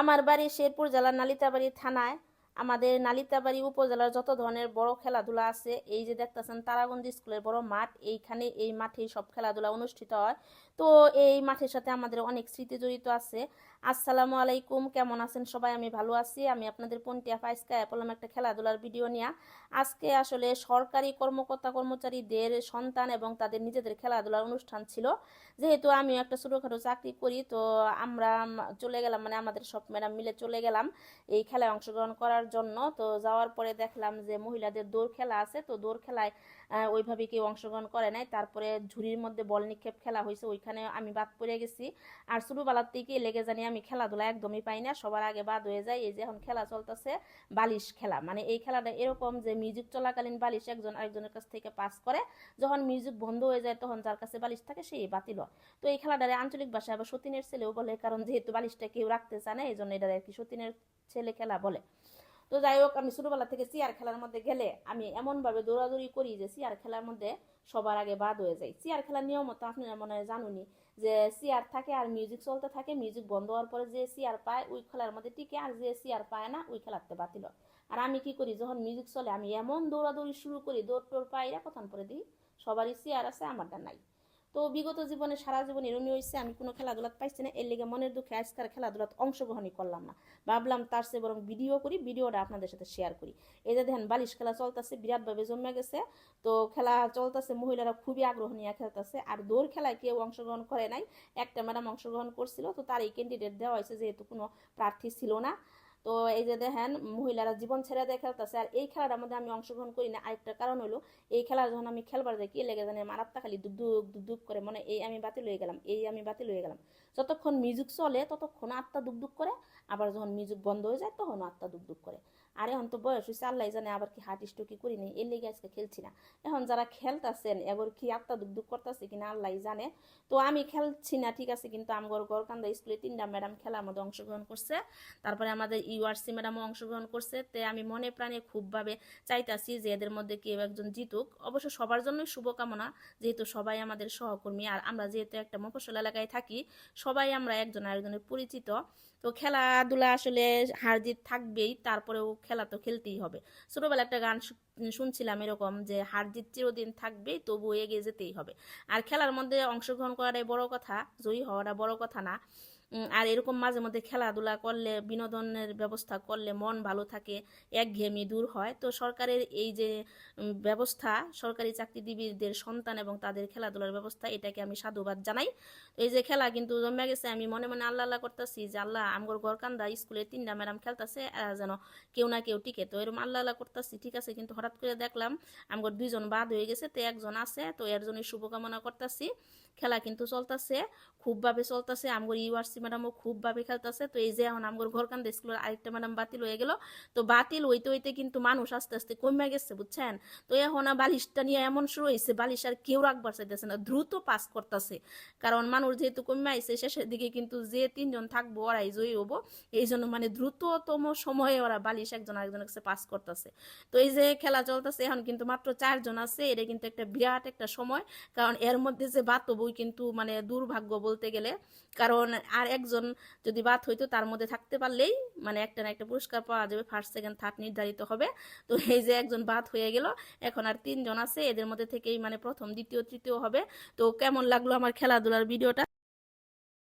আমার বাড়ি শেরপুর জেলার নালিতাবাড়ি থানায়। আমাদের নালিতাবাড়ি উপজেলার যত ধরনের বড় খেলাধুলা আছে, এই যে দেখতেছেন তারাগঞ্জ স্কুলের বড় মাঠ, এইখানে এই মাঠে সব খেলাধুলা অনুষ্ঠিত হয়। তো এই মাঠের সাথে আমাদের অনেক স্মৃতি জড়িত আছে। আসসালামু আলাইকুম, কেমন আছেন সবাই? আমি ভালো আছি। আমি আপনাদের পন্টিয়া ফাইসকা বললাম একটা খেলাধুলার ভিডিও নিয়ে। আজকে আসলে সরকারি কর্মকর্তা কর্মচারীদের সন্তান এবং তাদের নিজেদের খেলাধুলার অনুষ্ঠান ছিল। যেহেতু আমি একটা ছোটোখাটো চাকরি করি, তো আমরা চলে গেলাম মানে আমাদের সব ম্যাডাম মিলে চলে গেলাম এই খেলায় অংশগ্রহণ করার জন্য। তো যাওয়ার পরে দেখলাম যে মহিলাদের দৌড় খেলা আছে, তো দৌড় খেলায় ওইভাবে কেউ অংশগ্রহণ করে নাই। তারপরে ঝুড়ির মধ্যে বল নিক্ষেপ খেলা হয়েছে, ওইখানে আমি বাদ পড়ে গেছি। আর ছোটোবেলার থেকে লেগে জানি আমি খেলাধুলা একদমই পাই না, সবার আগে বাদ হয়ে যায়। এই যে এখন খেলা চলতেছে, বালিশ খেলা। মানে এই খেলাটা এরকম যে মিউজিক চলাকালীন বালিশ একজন আরেকজনের কাছ থেকে পাস করে, যখন মিউজিক বন্ধ হয়ে যায় তখন যার কাছে বালিশ থাকে সেই বাতিল তো এই খেলাটারে আঞ্চলিক ভাষায় আবার সতীনের ছেলেও বলে, কারণ যেহেতু বালিশটা কেউ রাখতে চায় না এই জন্য এটা আর কি সতীনের ছেলে খেলা বলে। তো যাই হোক আমি ছোটবেলা থেকে চেয়ার খেলার মধ্যে গেলে আমি এমনভাবে দৌড়াদৌড়ি করি যে চেয়ার খেলার মধ্যে সবার আগে বাদ হয়ে যায় চেয়ার খেলার নিয়ম তো আপনারা মনে হয় জানুনি যে চেয়ার থাকে আর মিউজিক চলতে থাকে মিউজিক বন্ধ হওয়ার পরে যে চেয়ার পায় ওই খেলার মধ্যে টিকে আর যে চেয়ার পায় না ওই খেলাতে বাতিল। আর আমি কি করি, যখন মিউজিক চলে আমি এমন দৌড়াদৌড়ি শুরু করি, দৌড় টোড় পাইরা কখন পরে দিই, সবারই চেয়ার আছে, আমারটা নাই তো বিগত জীবনে সারা জীবন এরমই হয়েছে আমি কোনো খেলাধুলাত পাইছি না। এর লেগে মনের দুঃখে আজকাল খেলাধুলাত অংশগ্রহণই করলাম না। ভাবলাম তার চেয়ে বরং ভিডিও করি, ভিডিওটা আপনাদের সাথে শেয়ার করি। এই যে দেখেন, বালিশ খেলা চলতেছে, বিরাটভাবে জমে গেছে। তো খেলা চলতেছে, মহিলারা খুবই আগ্রহ নিয়ে খেলতেছে। আর দৌড় খেলায় কেউ অংশগ্রহণ করে নাই। একটা ম্যাডাম অংশগ্রহণ করছিল, তো তার এই ক্যান্ডিডেট দেওয়া হয়েছে, যেহেতু কোনো প্রার্থী ছিল না। তো এই যে দেখেন, মহিলারা জীবন ছেড়ে দেয় খেলতেছে, আর এই খেলাটার মধ্যে আমি অংশগ্রহণ করি না। আরেকটা কারণ হলো, এই খেলা যখন আমি খেলবার যাই, কি লেগে জানি, মারাত্মা আত্মা খালি দুধুক দুধুক করে মানে এই আমি বাতিল হয়ে গেলাম, এই আমি বাতিল হয়ে গেলাম। যতক্ষণ মিউজিক চলে, ততক্ষণ আত্মা দুক দুক করে, আবার যখন মিউজিক বন্ধ হয়ে যায় তখন আত্মা দুক দুক করে। আর এখন তো বয়স হয়েছে আল্লাহ জানে আবার কি হার্ট করি নি এর লেগে আজকে খেলছি না। এখন যারা খেলতেছেন এবার কি আত্মা দুক দুঃখ করতেছে কিনা আল্লাহ জানে। তো আমি খেলছি না, ঠিক আছে, কিন্তু আমার গড়কান্দা স্কুলে তিনটা ম্যাডাম খেলার মধ্যে অংশগ্রহণ করছে। তারপরে আমাদের ইউআরসি ম্যাডামও অংশগ্রহণ করছে। তে আমি মনে প্রাণে খুবভাবে চাইতাছি যে এদের মধ্যে কেউ একজন জিতুক। অবশ্য সবার জন্যই শুভকামনা, যেহেতু সবাই আমাদের সহকর্মী, আর আমরা যেহেতু একটা মফস্বল এলাকায় থাকি, সবাই আমরা একজন আরেকজনের পরিচিত। তো খেলাধুলা আসলে হার জিত থাকবেই, তারপরেও খেলা তো খেলতেই হবে। ছোটবেলা একটা গান শুনছিলাম এরকম যে, হার জিত চিরদিন থাকবেই তবু এগিয়ে যেতেই হবে। আর খেলার মধ্যে অংশগ্রহণ করাটাই বড় কথা, জয়ী হওয়াটা বড় কথা না। আর এরকম মাঝে মধ্যে খেলাধুলা করলে, বিনোদনের ব্যবস্থা করলে মন ভালো থাকে, একঘেয়েমি দূর হয়। তো সরকারের এই যে ব্যবস্থা, সরকারি চাকরিজীবীদের সন্তান এবং তাদের খেলাধুলার ব্যবস্থা, এটাকে আমি সাধুবাদ জানাই। এই যে খেলা কিন্তু জমে গেছে, আমি মনে মনে আল্লাহ আল্লাহ করতেছি যে, আল্লাহ আমগর গরকান্দা স্কুলে তিনটা ম্যাডাম খেলতেছে যেন কেউ না কেউ টিকে। তো এরকম আল্লাহ আল্লাহ করতেছি, ঠিক আছে, কিন্তু হঠাৎ করে দেখলাম আমগর দুইজন বাদ হয়ে গেছে, তো একজন আছে, তো এর জন্য শুভকামনা করতেছি। খেলা কিন্তু চলতেছে, খুবভাবে চলতেছে। আমগর ইউআরসি ম্যাডামও খুবভাবে খেলতেছে। তো এই যে এখন আমগর ঘরকান্দা স্কুলের আরেকটা ম্যাডাম বাতিল হয়ে গেল। তো বাতিল হইতে হইতে কিন্তু মানুষ আস্তে আস্তে কমে গেছে, বুঝছেন? তো এখন বালিশটা নিয়ে এমন শুরু হয়েছে বালিশ আর কেউ রাখবার চাইতেছে না, দ্রুত পাস করতেছে। কারণ মানুষ যেহেতু কমে আইছে, শেষের দিকে কিন্তু যে তিনজন থাকব ওরাই জয়ী হব। এই জন্য মানে দ্রুততম সময়ে ওরা বালিশ একজন আরেকজনের কাছে পাস করতেছে। তো এই যে খেলা চলতেছে, এখন কিন্তু মাত্র চারজন আছে। এটা কিন্তু একটা বিরাট একটা সময়। কারণ এর মধ্যে যে বাত বই কিন্তু মানে দুর্ভাগ্য বলতে গেলে। কারণ আর একজন যদি বাদ হইতো, তার মধ্যে থাকতে পারলেই মানে একটা না একটা পুরস্কার পাওয়া যাবে ফার্স্ট সেকেন্ড থার্ড নির্ধারিত হবে। তো এই যে একজন বাদ হয়ে গেল, এখন আর তিনজন আছে, এদের মধ্যে থেকেই মানে প্রথম, দ্বিতীয়, তৃতীয় হবে। তো কেমন লাগল আমার খেলাধুলার ভিডিওটা?